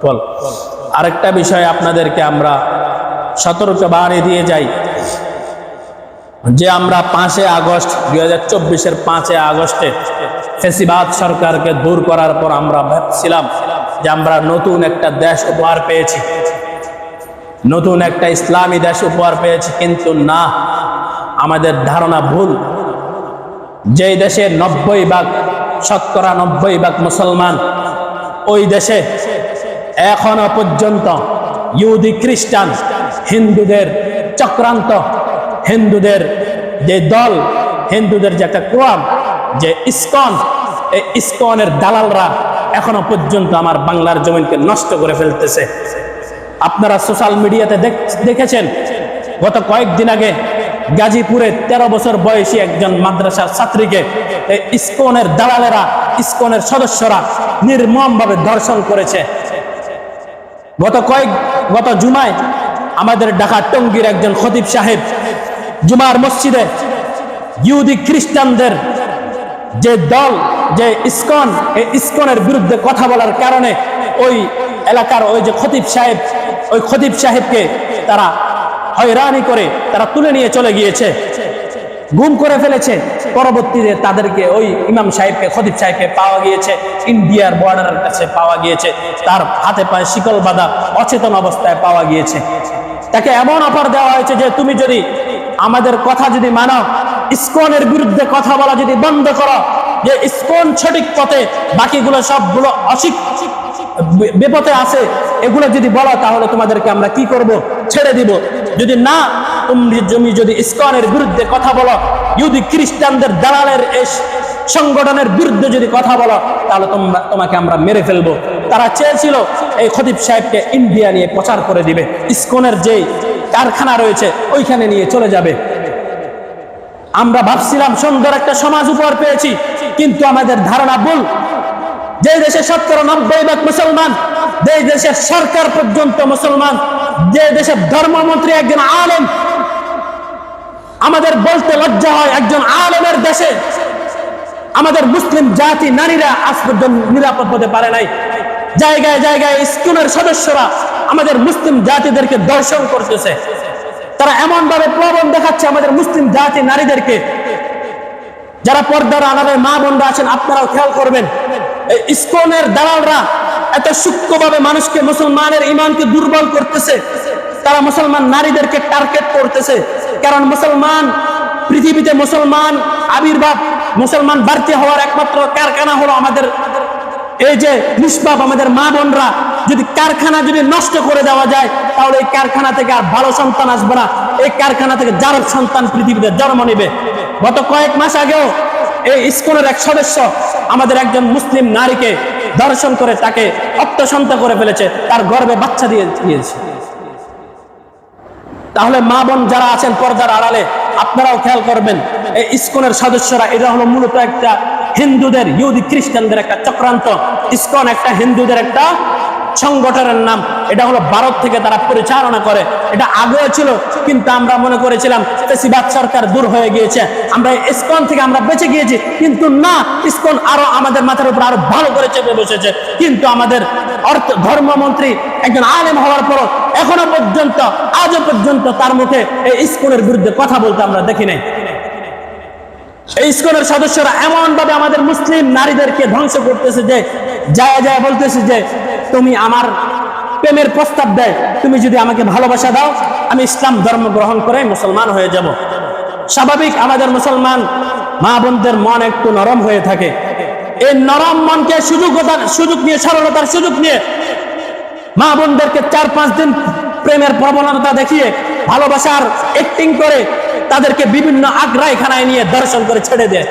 ফল আরেকটা বিষয় আপনাদেরকে আমরা সতর্ক বাড়ি দিয়ে যাই। যে আমরা পাঁচে আগস্ট দুই হাজার চব্বিশের পাঁচে আগস্টে ফেসিবাদ সরকারকে দূর করার পর আমরা ভাবছিলাম যে আমরা নতুন একটা দেশ উপহার পেয়েছি। নতুন একটা ইসলামী দেশ উপহার পেয়েছি, কিন্তু না, আমাদের ধারণা ভুল। যেই দেশে নব্বই ভাগ শতকরা নব্বই ভাগ মুসলমান, ওই দেশে এখনও পর্যন্ত ইহুদি খ্রিস্টান, হিন্দুদের চক্রান্ত, হিন্দুদের যে দল, হিন্দুদের যে একটা ক্রম যে ইস্কন, এই ইস্কনের দালালরা এখনও পর্যন্ত আমার বাংলার জমিনকে নষ্ট করে ফেলতেছে। আপনারা সোশ্যাল মিডিয়াতে দেখ- দেখেছেন, গত কয়েকদিন আগে গাজীপুরে তেরো বছর বয়সী একজন মাদ্রাসার ছাত্রীকে ইস্কনের দালালেরা, ইস্কনের সদস্যরা নির্মমভাবে ধর্ষণ করেছে। গত কয়েক, গত জুমায় আমাদের ঢাকা টঙ্গীর একজন খতিব সাহেব জুমার মসজিদে ইহুদি খ্রিস্টানদের যে দল, যে ইস্কন, এই ইস্কনের বিরুদ্ধে কথা বলার কারণে ওই এলাকার ওই যে খতিব সাহেব, ওই খতিব সাহেবকে তারা হয়রানি করে, তারা তুলে নিয়ে চলে গিয়েছে। গুম করে ফেলেছে। পরবর্তীতে তাদেরকে ওই ইমাম সাহেবকে, খতিব সাহেবকে পাওয়া গিয়েছে। ইন্ডিয়ার বর্ডারের কাছে পাওয়া গিয়েছে। তার হাতে পায়ে শিকল বাঁধা অচেতন অবস্থায় পাওয়া গিয়েছে। তাকে এমন অফার দেওয়া হয়েছে যে তুমি যদি আমাদের কথা যদি মানো, ইস্কনের বিরুদ্ধে কথা বলা যদি বন্ধ করো, যে ইস্কন সঠিক পথে বাকিগুলো সবগুলো অশিক বেপথে আছে, এগুলো যদি বলো, তাহলে তোমাদেরকে আমরা কি করব? ছেড়ে দিব। যদি না তুমি যদি ইসকনের বিরুদ্ধে কথা বলো, ইহুদি খ্রিস্টানদের দালালের সংগঠনের বিরুদ্ধে যদি কথা বলো, তাহলে তোমরা, তোমাকে আমরা মেরে ফেলব। তারা চেয়েছিল এই খতিব সাহেবকে ইন্ডিয়া নিয়ে প্রচার করে দিবে। ইসকনের যেই কারখানা রয়েছে, ওইখানে নিয়ে চলে যাবে। আমরা ভাবছিলাম সুন্দর একটা সমাজ উপহার পেয়েছি, কিন্তু আমাদের ধারণা ভুল। যে দেশে শতকরা নব্বই ভাগ মুসলমান যে দেশের সরকার পর্যন্ত মুসলমান যে দেশের ধর্মমন্ত্রী একজন আলেম আমাদের বলতে লজ্জা হয় একজন আলমের দেশে। আমাদের মুসলিম জাতি নারীরা আজ পর্যন্ত নিরাপদ হতে পারে নাই। জায়গায় জায়গায় স্কুলের সদস্যরা আমাদের মুসলিম জাতিদেরকে দর্শন করতেছে। তারা এমন ভাবে প্রবণ দেখাচ্ছে আমাদের মুসলিম জাতি নারীদেরকে। যারা পর্দার আড়ালে মা বোনরা আছেন, আপনারাও খেয়াল করবেন। ইসকনের দালালরা এত সূক্ষ্মভাবে মানুষকে, মুসলমানের ইমানকে দুর্বল করতেছে। তারা মুসলমান নারীদেরকে টার্গেট করতেছে। কারণ মুসলমান, পৃথিবীতে মুসলমান আবির্ভাব, মুসলমান বাড়তি হওয়ার একমাত্র কারখানা হলো আমাদের এই যে নিষ্পাপ আমাদের মা বোনরা। যদি কারখানা যদি নষ্ট করে দেওয়া যায়, তাহলে এই কারখানা থেকে আর ভালো সন্তান আসবে না। এই কারখানা থেকে যার সন্তান পৃথিবীতে জন্ম নেবে। গত কয়েক মাস আগেও এই স্কুলের এক সদস্য আমাদের একজন মুসলিম নারীকে দর্শন করে তাকে অত্যাসন্ত করে ফেলেছে। তার গর্বে বাচ্চা দিয়ে দিয়েছে। তাহলে মা বোন যারা আছেন পর্দার আড়ালে, আপনারাও খেয়াল করবেন, এই ইস্কনের সদস্যরা এটা হলো মূলত একটা হিন্দুদের, ইহুদি খ্রিস্টানদের একটা চক্রান্ত। ইস্কন একটা হিন্দুদের একটা সংগঠনের নাম, এটা হলো ভারত থেকে তারা পরিচালনা করে। এটা আগেও ছিল, কিন্তু আমরা মনে করেছিলাম ফেসিবাদ সরকার দূর হয়ে গিয়েছে। আমরা ইসকন থেকে আমরা বেঁচে গিয়েছি, কিন্তু না, ইসকন আরও আমাদের মাথার উপর আরও ভালো করে চেপে বসেছে। কিন্তু আমাদের অর্থ, ধর্মমন্ত্রী একজন আলেম হওয়ার পর এখনও পর্যন্ত, আজও পর্যন্ত তার মুখে এই ইসকনের বিরুদ্ধে কথা বলতে আমরা দেখি নাই এই ইসকনের সদস্যরা এমন ভাবে আমাদের মুসলিম নারীদেরকে ধ্বংস করতেছে যে, যায় যায় বলতেছে যে তুমি আমার প্রেমের প্রস্তাব দেয়। তুমি যদি আমাকে ভালোবাসা দাও, আমি ইসলাম ধর্ম গ্রহণ করে মুসলমান হয়ে যাব। স্বাভাবিক আমাদের মুসলমান মা বোনদের মন একটু নরম হয়ে থাকে। এই নরম মনকে সুযোগতার সুযোগ নিয়ে, সরলতার সুযোগ নিয়ে মা বোনদেরকে চার পাঁচ দিন প্রেমের প্রবণতা দেখিয়ে, ভালোবাসার অ্যাক্টিং করে তাদেরকে বিভিন্ন আগ্রাইখানায় নিয়ে দর্শন করে ছেড়ে দেয়।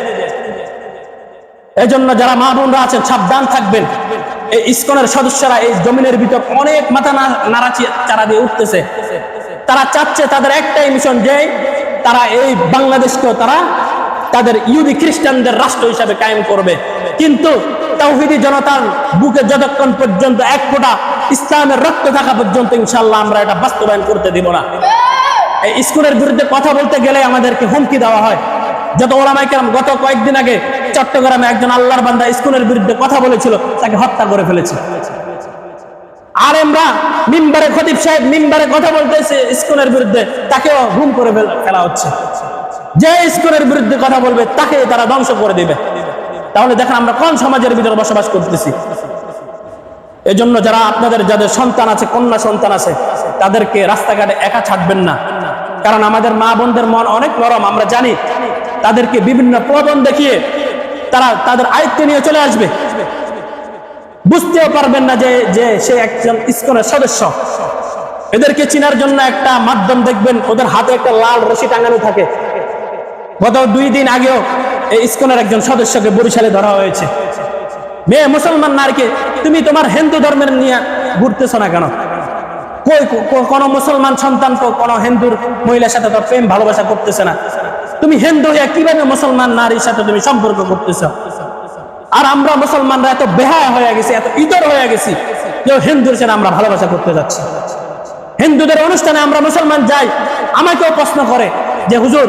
এজন্য যারা মা বোনরা আছেন সাবধান থাকবেন। এই ইস্কনের সদস্যরা এই জমিনের ভিতর অনেক মাথা না- নাড়াচি চারা দিয়ে উঠতেছে। তারা চাচ্ছে তাদের একটাই মিশন যে তারা এই বাংলাদেশকেও তারা তাদের ইহুদি খ্রিস্টানদের রাষ্ট্র হিসাবে কায়েম করবে। কিন্তু তাওহিদি জনতার বুকে যতক্ষণ পর্যন্ত এক ফোঁটা ইসলামের রক্ত থাকা পর্যন্ত ইনশাল্লাহ আমরা এটা বাস্তবায়ন করতে দিব না। এই স্কুলের বিরুদ্ধে কথা বলতে গেলে আমাদেরকে হুমকি দেওয়া হয়। যত ওলামাই কেরাম গত কয়েকদিন আগে চট্টগ্রামে একজন আল্লাহর বান্দা স্কুলের বিরুদ্ধে কথা বলেছিল, তাকে হত্যা করে ফেলেছে। আলেমরা মিম্বারে খতিব সাহেব মিম্বারে কথা বলতেছে ইস্কনের বিরুদ্ধে তাকেও ঘুম করে ফেলা হচ্ছে। যে ইস্কনের বিরুদ্ধে কথা বলবে তাকে তারা ধ্বংস করে দিবে। তাহলে দেখেন আমরা কোন সমাজের ভিতরে বসবাস করতেছি। এজন্য যারা আপনাদের, যাদের সন্তান আছে, কন্যা সন্তান আছে, তাদেরকে রাস্তাঘাটে একা ছাড়বেন না। কারণ আমাদের মা বোনদের মন অনেক নরম, আমরা জানি। তাদেরকে বিভিন্ন প্রবণ দেখিয়ে তারা তাদের আয়ত্তে নিয়ে চলে আসবে। বুঝতেও পারবেন না যে যে সে একজন ইস্কনের সদস্য। এদেরকে চিনার জন্য একটা মাধ্যম দেখবেন, ওদের হাতে একটা লাল রশি টাঙানো থাকে। গত দুই দিন আগেও এই ইস্কনের একজন সদস্যকে বরিশালে ধরা হয়েছে। মেয়ে মুসলমান নারীকে, তুমি তোমার হিন্দু ধর্মের নিয়ে ঘুরতেছ না কেন? কোন মুসলমান সন্তান কোন হিন্দুর মহিলার সাথে তো প্রেম, ভালোবাসা করতেছে না। তুমি হিন্দু হয়ে কীভাবে মুসলমান নারীর সাথে তুমি সম্পর্ক করতেছ? আর আমরা মুসলমানরা এত বেহায় হয়ে গেছি, এত ইতর হয়ে গেছি কেউ হিন্দুর সাথে আমরা ভালোবাসা করতে যাচ্ছি। হিন্দুদের অনুষ্ঠানে আমরা মুসলমান যাই, আমাকেও প্রশ্ন করে যে, হুজুর,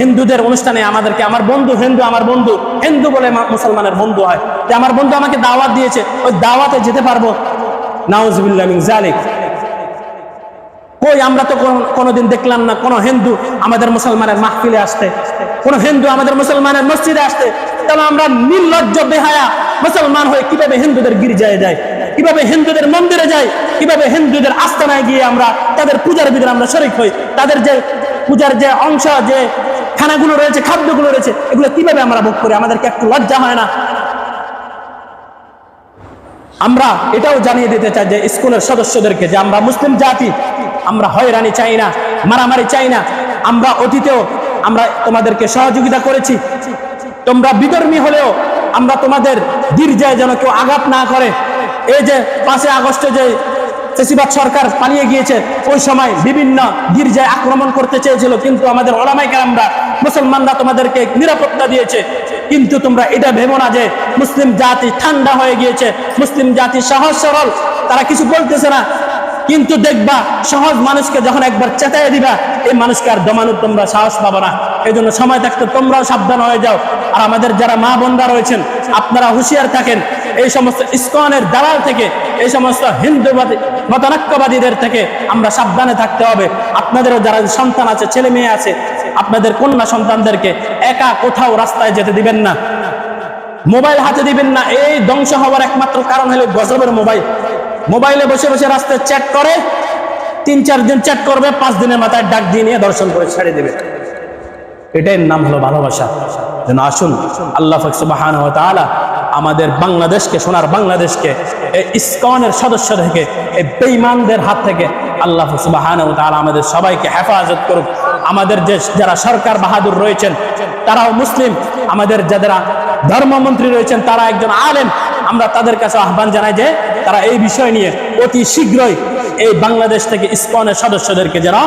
হিন্দুদের অনুষ্ঠানে আমাদেরকে, আমার বন্ধু হিন্দু, আমার বন্ধু হিন্দু বলে মুসলমানের বন্ধু হয়। যে আমার বন্ধু আমাকে দাওয়াত দিয়েছে, ওই দাওয়াতে যেতে পারব? নাউজবিল্লাহ মিন জালিক কই আমরা তো কোনোদিন দেখলাম না, কোন হিন্দু আমাদের মুসলমানের মাহফিলে আসতে, কোন হিন্দু আমাদের মুসলমানের মসজিদে আসতে তবে আমরা নির্লজ্জ, বেহায়া মুসলমান হয়ে কীভাবে হিন্দুদের গির্জায় যায় কীভাবে হিন্দুদের মন্দিরে যাই, কীভাবে হিন্দুদের আস্তানায় গিয়ে আমরা তাদের পূজার ভিতরে আমরা শরিক হই, তাদের যে পূজার যে অংশ, যে খানাগুলো রয়েছে, খাদ্যগুলো রয়েছে, এগুলো কীভাবে আমরা ভোগ করি? আমাদেরকে একটু লজ্জা হয় না? আমরা এটাও জানিয়ে দিতে চাই যে স্কুলের সদস্যদেরকে, যে আমরা মুসলিম জাতি আমরা হয়রানি চাই না, মারামারি চাই না। আমরা অতীতেও আমরা তোমাদেরকে সহযোগিতা করেছি। তোমরা বিধর্মী হলেও আমরা তোমাদের গির্জায় যেন কেউ আঘাত না করে। এই যে পাঁচই আগস্টে যে ফেসিবাদ সরকার পালিয়ে গিয়েছে, ওই সময় বিভিন্ন গির্জায় আক্রমণ করতে চেয়েছিল, কিন্তু আমাদের ওলামাই কারামরা মুসলমানরা তোমাদেরকে নিরাপত্তা দিয়েছে। কিন্তু তোমরা এটা ভেবো না যে মুসলিম জাতি ঠান্ডা হয়ে গিয়েছে, মুসলিম জাতি সহজ সরল, তারা কিছু বলতেছে না। কিন্তু দেখবা সহজ মানুষকে যখন একবার চেতায় দিবা, এই মানুষকে আর দমানোর তোমরা সাহস পাবো না। এই জন্য সময় থাকতে তোমরাও সাবধান হয়ে যাও। আর আমাদের যারা মা বোনরা রয়েছেন, আপনারা হুঁশিয়ার থাকেন, এই সমস্ত ইস্কনের দালাল থেকে, এই সমস্ত হিন্দুবাদী, মতানক্যবাদীদের থেকে আমরা সাবধানে থাকতে হবে। আপনাদেরও যারা সন্তান আছে, ছেলে মেয়ে আছে, আপনাদের কন্যা সন্তানদেরকে একা কোথাও রাস্তায় যেতে দিবেন না। মোবাইল হাতে দিবেন না। এই ধ্বংস হওয়ার একমাত্র কারণ হলো গজবের মোবাইল। মোবাইলে বসে বসে রাস্তায় চ্যাট করে, তিন চার দিন চ্যাট করবে, পাঁচ দিনের মাথায় ডাক দিয়ে নিয়ে দর্শন করে ছেড়ে দেবে। এটাই নাম হলো ভালোবাসা। যেন আসুন, আল্লাহ সুবাহান তাআলা আমাদের বাংলাদেশকে, সোনার বাংলাদেশকে, এই ইসকনের সদস্য থেকে, এই বেঈমানদের হাত থেকে আল্লাহ সুবাহান তাআলা আমাদের সবাইকে হেফাজত করুক। আমাদের যে, যারা সরকার বাহাদুর রয়েছেন, তারাও মুসলিম। আমাদের যারা ধর্মমন্ত্রী রয়েছেন, তারা একজন আলেম। আমরা তাদের কাছে আহ্বান জানাই যে তারা এই বিষয় নিয়ে অতি শীঘ্রই এই বাংলাদেশ থেকে ইসকনের সদস্যদেরকে যারা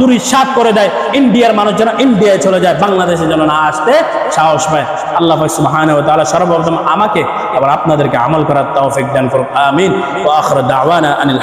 দুরিশ্বাদ করে দেয়, ইন্ডিয়ার মানুষ যেন ইন্ডিয়ায় চলে যায়, বাংলাদেশে যেন না আসতে সাহস পায়। আল্লাহ সুবহান ও সর্বপ্রথম আমাকে আবার আপনাদেরকে আমল করার তৌফিক দান আমিন। ওয়া আখির আনিল